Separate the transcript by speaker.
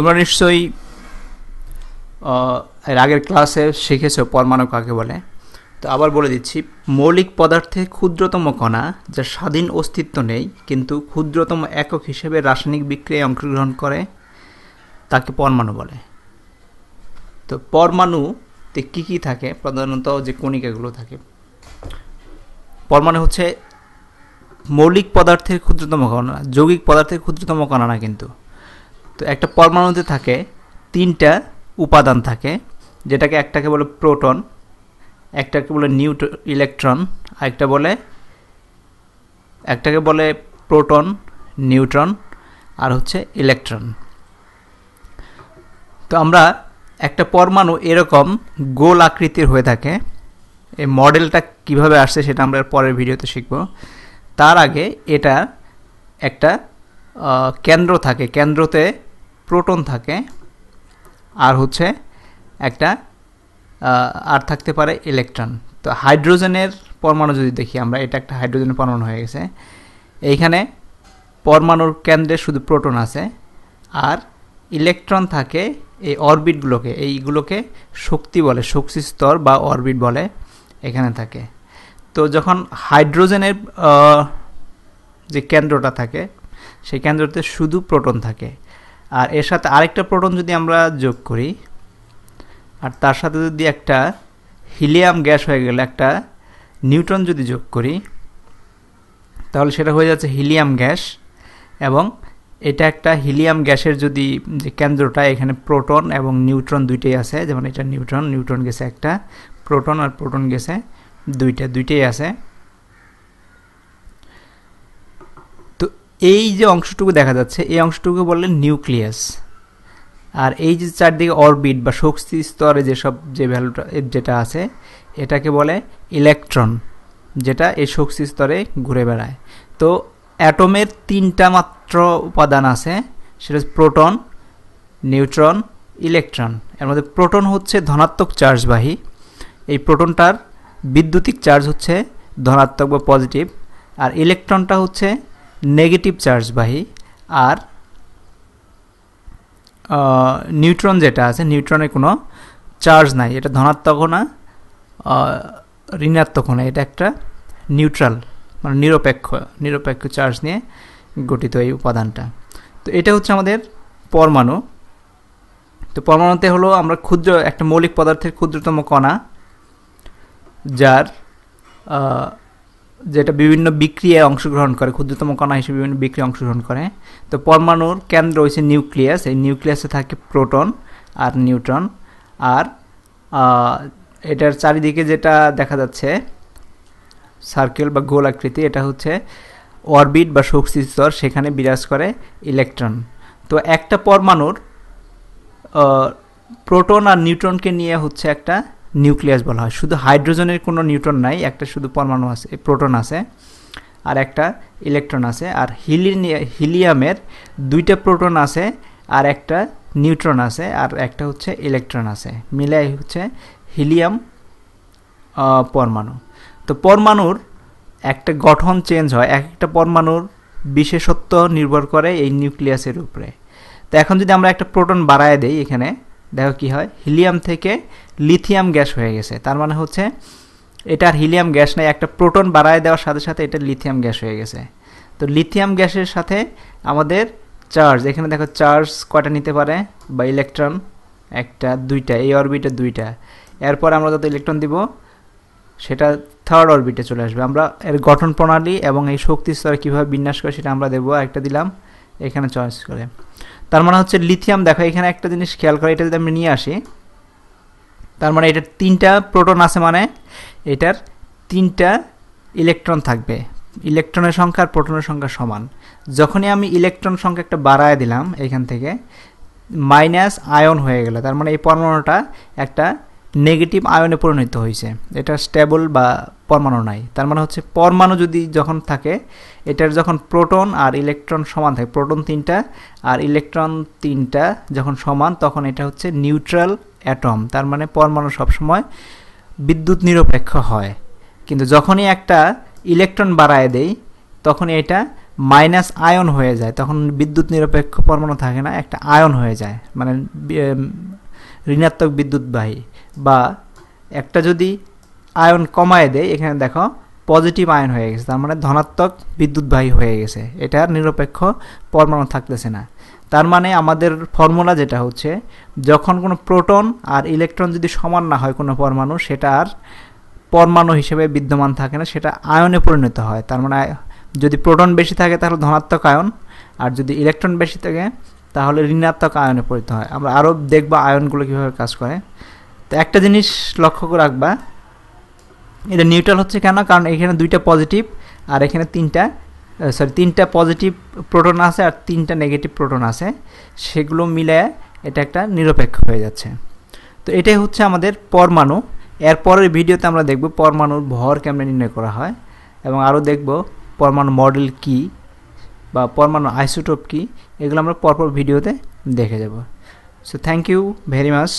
Speaker 1: তোমরা নিশ্চয়ই এর আগের ক্লাসে শিখেছো পরমাণু কাকে বলে। তো আবার বলে দিচ্ছি, মৌলিক পদার্থে ক্ষুদ্রতম কণা যার স্বাধীন অস্তিত্ব নেই, কিন্তু ক্ষুদ্রতম একক হিসেবে রাসায়নিক বিক্রিয়ায় অংশগ্রহণ করে, তাকে পরমাণু বলে। তো পরমাণুতে কী কী থাকে? প্রধানত যে কণিকাগুলো থাকে। পরমাণু হচ্ছে মৌলিক পদার্থের ক্ষুদ্রতম কণা, যৌগিক পদার্থের ক্ষুদ্রতম কণা না কিন্তু। তো একটা পরমাণুতে থাকে তিনটা উপাদান থাকে, যেটাকে একটাকে বলে প্রোটন, একটাকে বলে নিউট ইলেকট্রন, আরেকটা বলে, একটাকে বলে প্রোটন, নিউট্রন, আর হচ্ছে ইলেকট্রন। তো আমরা একটা পরমাণু এরকম গোল আকৃতির হয়ে থাকে, এই মডেলটা কীভাবে আসছে সেটা আমরা পরের ভিডিওতে শিখব। তার আগে এটা একটা কেন্দ্র থাকে, কেন্দ্রতে প্রোটন থাকে, আর হচ্ছে একটা আর থাকতে পারে ইলেকট্রন। তো হাইড্রোজেনের পরমাণু যদি দেখি আমরা, এটা একটা হাইড্রোজেনের পরমাণু হয়ে গেছে। এইখানে পরমাণুর কেন্দ্রে শুধু প্রোটন আছে, আর ইলেকট্রন থাকে এই অরবিটগুলোকে, এইগুলোকে শক্তি বলে, শক্তি স্তর বা অরবিট বলে এখানে থাকে। তো যখন হাইড্রোজেনের যে কেন্দ্রটা থাকে, সেই কেন্দ্রতে শুধু প্রোটন থাকে। আর এর সাথে আরেকটা প্রোটন যদি আমরা যোগ করি, আর তার সাথে যদি একটা হিলিয়াম গ্যাস হয়ে গেলে একটা নিউট্রন যদি যোগ করি, তাহলে সেটা হয়ে যাচ্ছে হিলিয়াম গ্যাস এবং এটা একটা হিলিয়াম গ্যাসের যদি যে কেন্দ্রটা, এখানে প্রোটন এবং নিউট্রন দুইটাই আছে, যেমন এটা নিউট্রন নিউট্রন গেছে একটা, প্রোটন আর প্রোটন গেছে দুইটা, দুইটাই আছে। তো এই যে অংশটুকু দেখা যাচ্ছে, এই অংশটুকু বললেন নিউক্লিয়াস। আর এই যে চারদিকে অরবিট বা শক্তি স্তরে যেসব যে ভ্যালুটা যেটা আছে, এটাকে বলে ইলেকট্রন, যেটা এই শক্তি স্তরে ঘুরে বেড়ায়। তো অ্যাটমের তিনটা মাত্র উপাদান আছে, সেটা প্রোটন, নিউট্রন, ইলেকট্রন। এর মধ্যে প্রোটন হচ্ছে ধনাত্মক চার্জবাহী। এই প্রোটনটার বিদ্যুতিক চার্জ হচ্ছে ধনাত্মক বা পজিটিভ, আর ইলেকট্রনটা হচ্ছে নেগেটিভ চার্জবাহী আর নিউট্রন যেটা আছে নিউট্রনে কোনো চার্জ নাই। এটা ধনাত্মকও না ঋণাত্মকও না এটা একটা নিউট্রাল মানে নিরপেক্ষ নিরপেক্ষ চার্জ নিয়ে গঠিত এই উপাদানটা। তো এটা হচ্ছে আমাদের পরমাণু। তো পরমাণুতে হলো আমরা ক্ষুদ্র, একটা মৌলিক পদার্থের ক্ষুদ্রতম কণা, যার যেটা বিভিন্ন বিক্রিয়ায় অংশগ্রহণ করে, ক্ষুদ্রতম কণা হিসেবে বিভিন্ন বিক্রিয়া অংশগ্রহণ করে। তো পরমাণুর কেন্দ্র হচ্ছে নিউক্লিয়াস, এই নিউক্লিয়াসে থাকে প্রোটন আর নিউট্রন। আর এটার চারিদিকে যেটা দেখা যাচ্ছে, সার্কেল বা গোল আকৃতি, এটা হচ্ছে অরবিট বা শক্তি স্তর, সেখানে বিরাজ করে ইলেকট্রন। তো একটা পরমাণুর প্রোটন আর নিউট্রনকে নিয়ে হচ্ছে একটা নিউক্লিয়াস বলা হয়। শুধু হাইড্রোজেনের কোনো নিউট্রন নাই, একটা শুধু পরমাণু আছে প্রোটন আছে, আর একটা ইলেকট্রন আছে, আর হিলি হিলিয়ামের দুইটা প্রোটন আছে, আর একটা নিউট্রন আছে, আর একটা হচ্ছে ইলেকট্রন আছে। মিলাই হচ্ছে হিলিয়াম পরমাণু। তো পরমাণুর একটা গঠন চেঞ্জ হয় এক একটা পরমাণুর বিশেষত্ব নির্ভর করে এই নিউক্লিয়াসের উপরে। তো এখন যদি আমরা একটা প্রোটন বাড়ায় দেই এখানে দেখো কি হয়? হিলিয়াম থেকে লিথিয়াম গ্যাস হয়ে গেছে। তার মানে হচ্ছে এটার হিলিয়াম গ্যাস নেই, একটা প্রোটন বাড়ায় দেওয়ার সাথে সাথে এটা লিথিয়াম গ্যাস হয়ে গেছে। তো লিথিয়াম গ্যাসের সাথে আমাদের চার্জ, এখানে দেখো চার্জ কয়টা নিতে পারে? বা ইলেকট্রন একটা, দুইটা, এই অরবিটে দুইটা। এরপর আমরা যত ইলেকট্রন দিব, সেটা থার্ড অরবিটে চলে আসবে। আমরা এর গঠন প্রণালী এবং এই শক্তি স্তরে কীভাবে বিন্যাস করে সেটা আমরা দেবো একটা দিলাম। এখানে চয়েস করে। তার মানে হচ্ছে লিথিয়াম দেখো এখানে একটা জিনিস খেয়াল করে, এটা যদি আমি নিয়ে আসি, তার মানে এটার তিনটা প্রোটন আছে মানে এটার তিনটা ইলেকট্রন থাকবে। ইলেকট্রনের সংখ্যা আর প্রোটনের সংখ্যা সমান। যখনই আমি ইলেকট্রন সংখ্যা একটা বাড়ায় দিলাম এখান থেকে মাইনাস আয়ন হয়ে গেল। তার মানে এই পরমাণুটা একটা নেগেটিভ আয়নে পরিণত হয়েছে। এটা স্টেবল বা পরমাণু নাই। তার মানে হচ্ছে পরমাণু যদি যখন থাকে, এটার যখন প্রোটন আর ইলেকট্রন সমান থাকে প্রোটন তিনটা আর ইলেকট্রন তিনটা যখন সমান, তখন এটা হচ্ছে নিউট্রাল অ্যাটম তার মানে পরমাণু সবসময় বিদ্যুৎ নিরপেক্ষ হয়। কিন্তু যখনই একটা ইলেকট্রন বাড়ায় দেই তখন এটা মাইনাস আয়ন হয়ে যায়। তখন বিদ্যুৎ নিরপেক্ষ পরমাণু থাকে না, একটা আয়ন হয়ে যায়। মানে ঋণাত্মক বিদ্যুৎবাহী বা একটা যদি আয়ন কমায় দেয়, এখানে দেখো পজিটিভ আয়ন হয়ে গেছে, তার মানে ধনাত্মক বিদ্যুৎবাহী হয়ে গেছে। এটার নিরপেক্ষ পরমাণু থাকতেছে না। তার মানে আমাদের ফর্মুলা যেটা হচ্ছে, যখন কোনো প্রোটন আর ইলেকট্রন যদি সমান না হয় কোনো পরমাণু, সেটা আর পরমাণু হিসেবে বিদ্যমান থাকে না, সেটা আয়নে পরিণত হয়। তার মানে যদি প্রোটন বেশি থাকে তাহলে ধনাত্মক আয়ন, আর যদি ইলেকট্রন বেশি থাকে তাহলে ঋণাত্মক আয়নে পরিণত হয়। আমরা আরও দেখব আয়নগুলো কীভাবে কাজ করে। তো একটা জিনিস লক্ষ্য করে রাখবা, এটা নিউট্রাল হচ্ছে কেন? কারণ এখানে দুইটা পজিটিভ আর এখানে তিনটা সরি তিনটা পজিটিভ প্রোটন আছে আর তিনটা নেগেটিভ প্রোটন আছে। সেগুলো মিলে এটা একটা নিরপেক্ষ হয়ে যাচ্ছে। তো এটাই হচ্ছে আমাদের পরমাণু। এর পরের ভিডিওতে আমরা দেখব পরমাণুর ভর কেমনে নির্ণয় করা হয় এবং আরও দেখব পরমাণু মডেল কি। বা পরমাণু আইসোটোপ কী, এগুলো আমরা পরপর ভিডিওতে দেখে যাব। So thank you very much